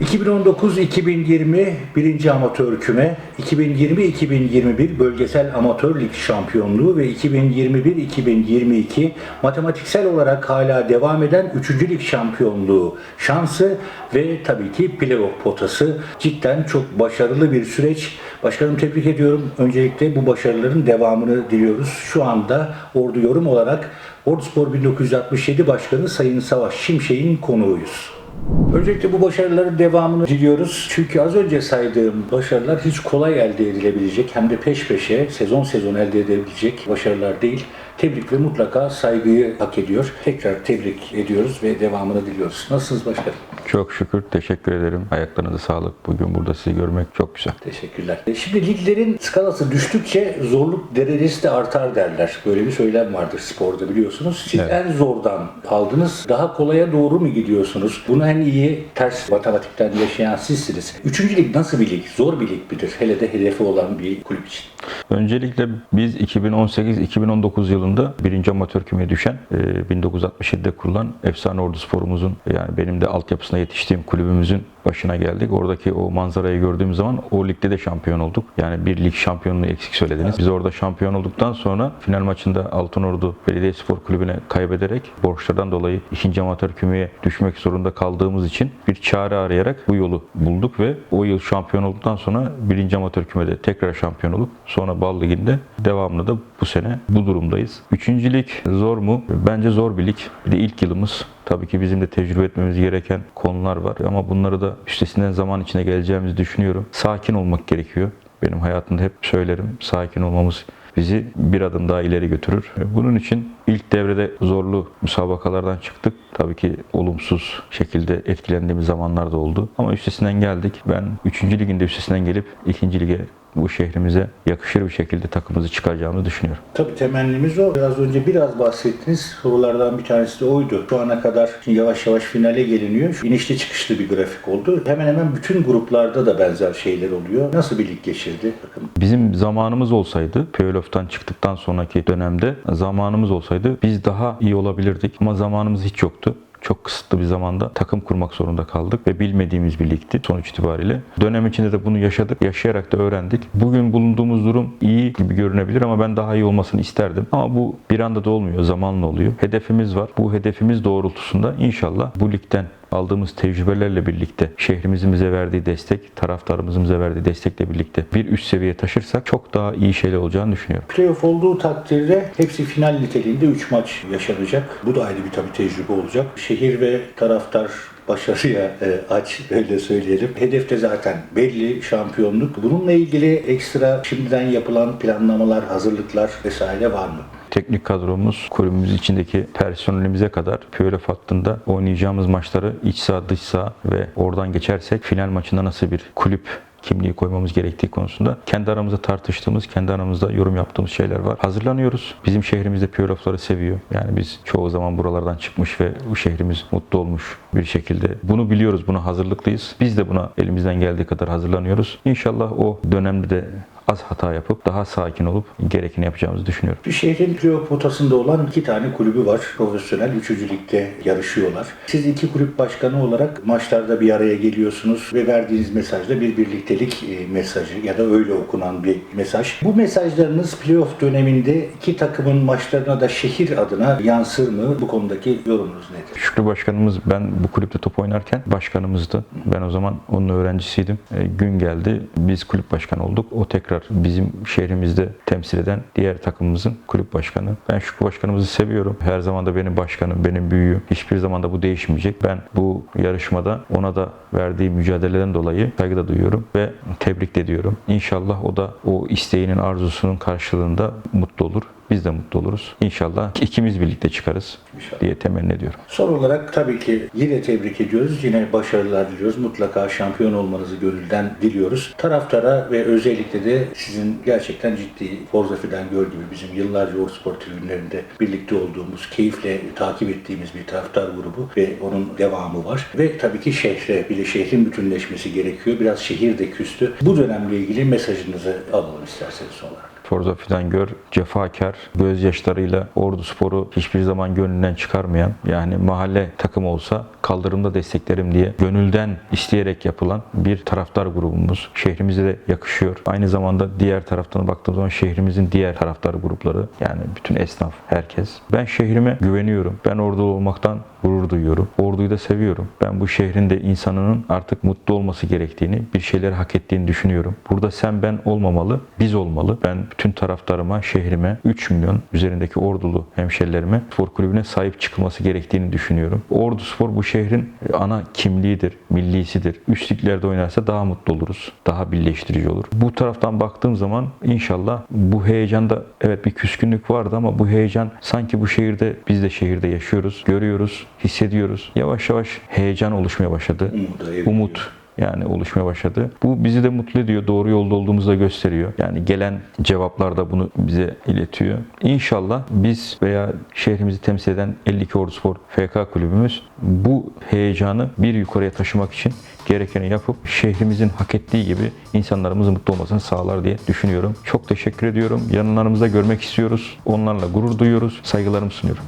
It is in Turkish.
2019-2020 birinci amatör küme, 2020-2021 bölgesel amatör lig şampiyonluğu ve 2021-2022 matematiksel olarak hala devam eden 3. lig şampiyonluğu şansı ve tabii ki playoff potası cidden çok başarılı bir süreç. Başkanım tebrik ediyorum. Öncelikle bu başarıların devamını diliyoruz. Şu anda Ordu Yorum olarak Ordu Spor 1967 Başkanı Sayın Savaş Şimşek'in konuğuyuz. Öncelikle bu başarıların devamını diliyoruz. Çünkü az önce saydığım başarılar hiç kolay elde edilebilecek hem de peş peşe sezon sezon elde edilebilecek başarılar değil. Tebrik ve mutlaka saygıyı hak ediyor. Tekrar tebrik ediyoruz ve devamını diliyoruz. Nasılsınız başkanım? Çok şükür teşekkür ederim. Ayaklarınıza sağlık. Bugün burada sizi görmek çok güzel. Teşekkürler. E, Şimdi liglerin skalası düştükçe zorluk derecesi de artar derler. Böyle bir söylem vardır sporda biliyorsunuz. Siz Evet. en zordan aldınız. Daha kolaya doğru mu gidiyorsunuz? Bunu en iyi ters matematikten yaşayan sizsiniz. Üçüncü lig nasıl bir lig? Zor bir lig midir? Hele de hedefi olan bir kulüp için. Öncelikle biz 2018-2019 yılında birinci amatör kümeye düşen e, 1967'de kurulan Efsane Ordu Sporumuzun yani benim de altyapısına yetiştiğim kulübümüzün başına geldik. Oradaki o manzarayı gördüğüm zaman o ligde de şampiyon olduk. Yani bir lig şampiyonluğu eksik söylediniz. Biz orada şampiyon olduktan sonra final maçında Altınordu Belediyespor Kulübü'ne kaybederek borçlardan dolayı ikinci amatör kümeye düşmek zorunda kaldığımız için bir çare arayarak bu yolu bulduk ve o yıl şampiyon olduktan sonra birinci amatör kümede tekrar şampiyon olup sonra Bal Ligi'nde devamlı da bu sene bu durumdayız. Üçüncü lig zor mu? Bence zor bir lig. Bir de ilk yılımız. Tabii ki bizim de tecrübe etmemiz gereken konular var ama bunları da üstesinden zaman içine geleceğimizi düşünüyorum. Sakin olmak gerekiyor. Benim hayatımda hep söylerim. Sakin olmamız bizi bir adım daha ileri götürür. Bunun için ilk devrede zorlu müsabakalardan çıktık. Tabii ki olumsuz şekilde etkilendiğimiz zamanlar da oldu. Ama üstesinden geldik. Ben 3. liginde üstesinden gelip 2. lige bu şehrimize yakışır bir şekilde takımımızı çıkaracağımızı düşünüyorum. Tabii temennimiz o. Biraz önce biraz bahsettiniz. Sorulardan bir tanesi de oydu. Şu ana kadar yavaş yavaş finale geliniyor. Şu İnişli çıkışlı bir grafik oldu. Hemen hemen bütün gruplarda da benzer şeyler oluyor. Nasıl bir lig geçirdi takım? Bizim zamanımız olsaydı, playoff'tan çıktıktan sonraki dönemde zamanımız olsaydı biz daha iyi olabilirdik ama zamanımız hiç yoktu. Çok kısıtlı bir zamanda takım kurmak zorunda kaldık ve bilmediğimiz bir ligdi sonuç itibariyle. Dönem içinde de bunu yaşadık, yaşayarak da öğrendik. Bugün bulunduğumuz durum iyi gibi görünebilir ama ben daha iyi olmasını isterdim. Ama bu bir anda da olmuyor, zamanla oluyor. Hedefimiz var. Bu hedefimiz doğrultusunda inşallah bu ligden aldığımız tecrübelerle birlikte şehrimizin bize verdiği destek, taraftarımızın bize verdiği destekle birlikte bir üst seviye taşırsak çok daha iyi şeyler olacağını düşünüyorum. Playoff olduğu takdirde hepsi final niteliğinde 3 maç yaşanacak. Bu da ayrı bir tabii tecrübe olacak. Şehir ve taraftar başarıya e, aç öyle söyleyelim. Hedef de zaten belli şampiyonluk. Bununla ilgili ekstra şimdiden yapılan planlamalar, hazırlıklar vesaire var mı? Teknik kadromuz, kulübümüz içindeki personelimize kadar playoff hattında oynayacağımız maçları iç saha dış saha ve oradan geçersek final maçında nasıl bir kulüp kimliği koymamız gerektiği konusunda kendi aramızda tartıştığımız, kendi aramızda yorum yaptığımız şeyler var. Hazırlanıyoruz. Bizim şehrimizde playoff'ları seviyor. Yani biz çoğu zaman buralardan çıkmış ve bu şehrimiz mutlu olmuş bir şekilde. Bunu biliyoruz, buna hazırlıklıyız. Biz de buna elimizden geldiği kadar hazırlanıyoruz. İnşallah o dönemde de az hata yapıp daha sakin olup gerekeni yapacağımızı düşünüyorum. Bir şehrin playoff potasında olan iki tane kulübü var. Profesyonel 3. ligde yarışıyorlar. Siz iki kulüp başkanı olarak maçlarda bir araya geliyorsunuz ve verdiğiniz mesajda bir birliktelik e, mesajı ya da öyle okunan bir mesaj. Bu mesajlarınız playoff döneminde iki takımın maçlarına da şehir adına yansır mı? Bu konudaki yorumunuz nedir? Şükrü Başkanımız ben bu kulüpte top oynarken başkanımızdı. Ben o zaman onun öğrencisiydim. E, gün geldi biz kulüp başkanı olduk. O tekrar bizim şehrimizde temsil eden diğer takımımızın kulüp başkanı. Ben Şükrü Başkanımızı seviyorum. Her zaman da benim başkanım, benim büyüğüm. Hiçbir zaman da bu değişmeyecek. Ben bu yarışmada ona da verdiği mücadeleden dolayı saygı da duyuyorum ve tebrik ediyorum. İnşallah o da o isteğinin, arzusunun karşılığında mutlu olur. Biz de mutlu oluruz. İnşallah ikimiz birlikte çıkarız İnşallah. diye temenni ediyorum. Son olarak tabii ki yine tebrik ediyoruz. Yine başarılar diliyoruz. Mutlaka şampiyon olmanızı gönülden diliyoruz. Taraftara ve özellikle de sizin gerçekten ciddi Forza Fidan Göl gibi bizim yıllarca o spor tribünlerinde birlikte olduğumuz, keyifle takip ettiğimiz bir taraftar grubu ve onun devamı var. Ve tabii ki şehre, bir de şehrin bütünleşmesi gerekiyor. Biraz şehir de küstü. Bu dönemle ilgili mesajınızı alalım isterseniz son olarak. Forza Fidangör cefakar, gözyaşlarıyla Ordu Spor'u hiçbir zaman gönlünden çıkarmayan, yani mahalle takımı olsa kaldırımda desteklerim diye gönülden isteyerek yapılan bir taraftar grubumuz. Şehrimize de yakışıyor. Aynı zamanda diğer taraftan baktığım zaman şehrimizin diğer taraftar grupları yani bütün esnaf, herkes. Ben şehrime güveniyorum. Ben orada olmaktan gurur duyuyorum. Orduyu da seviyorum. Ben bu şehrin de insanının artık mutlu olması gerektiğini, bir şeyler hak ettiğini düşünüyorum. Burada sen ben olmamalı, biz olmalı. Ben bütün taraftarıma, şehrime, 3 milyon üzerindeki ordulu hemşerilerime spor kulübüne sahip çıkılması gerektiğini düşünüyorum. Ordu Spor bu şehrin ana kimliğidir, millisidir. Üst liglerde oynarsa daha mutlu oluruz. Daha birleştirici olur. Bu taraftan baktığım zaman inşallah bu heyecanda evet bir küskünlük vardı ama bu heyecan sanki bu şehirde biz de şehirde yaşıyoruz, görüyoruz, hissediyoruz. Yavaş yavaş heyecan oluşmaya başladı. Umut yani oluşmaya başladı. Bu bizi de mutlu ediyor. Doğru yolda olduğumuzu da gösteriyor. Yani gelen cevaplar da bunu bize iletiyor. İnşallah biz veya şehrimizi temsil eden 52 Ordu Spor FK kulübümüz bu heyecanı bir yukarıya taşımak için gerekeni yapıp şehrimizin hak ettiği gibi insanlarımızın mutlu olmasını sağlar diye düşünüyorum. Çok teşekkür ediyorum. Yanlarımızda görmek istiyoruz. Onlarla gurur duyuyoruz. Saygılarımı sunuyorum.